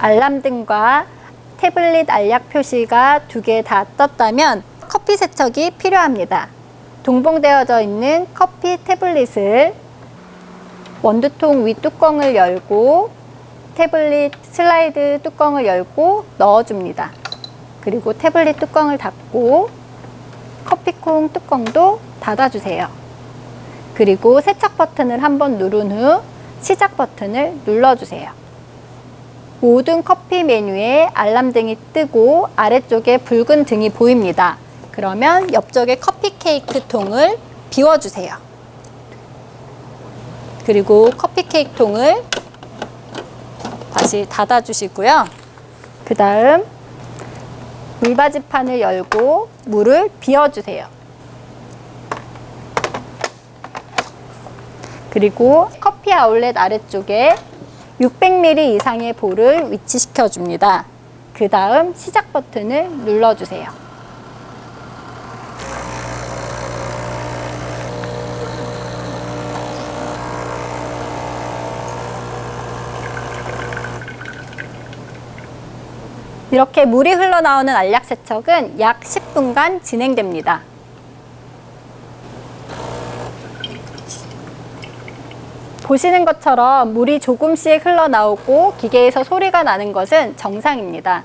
알람등과 태블릿 알약 표시가 두 개 다 떴다면 커피 세척이 필요합니다. 동봉되어져 있는 커피 태블릿을 원두통 위 뚜껑을 열고 태블릿 슬라이드 뚜껑을 열고 넣어줍니다. 그리고 태블릿 뚜껑을 닫고 커피콩 뚜껑도 닫아주세요. 그리고 세척 버튼을 한번 누른 후 시작 버튼을 눌러주세요. 모든 커피 메뉴에 알람등이 뜨고 아래쪽에 붉은 등이 보입니다. 그러면 옆쪽에 커피 케이크 통을 비워주세요. 그리고 커피 케이크 통을 다시 닫아주시고요. 그 다음 물바지판을 열고 물을 비워주세요. 그리고 커피 아울렛 아래쪽에 600ml 이상의 볼을 위치시켜 줍니다. 그 다음 시작 버튼을 눌러주세요. 이렇게 물이 흘러나오는 알약 세척은 약 10분간 진행됩니다. 보시는 것처럼 물이 조금씩 흘러나오고 기계에서 소리가 나는 것은 정상입니다.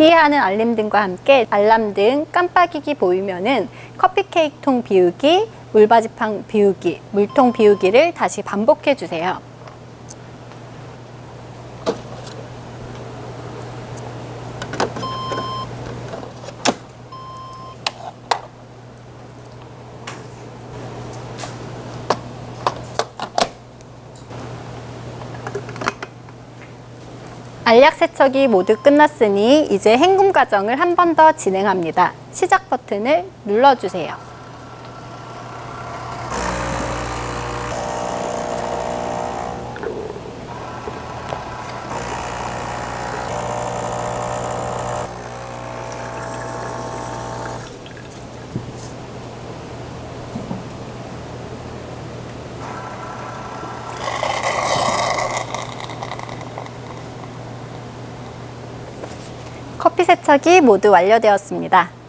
띠하는 알림등과 함께 알람등 깜빡이기 보이면은 커피 케이크 통 비우기, 물바지판 비우기, 물통 비우기를 다시 반복해 주세요. 알약 세척이 모두 끝났으니 이제 헹굼 과정을 한 번 더 진행합니다. 시작 버튼을 눌러주세요. 커피 세척이 모두 완료되었습니다.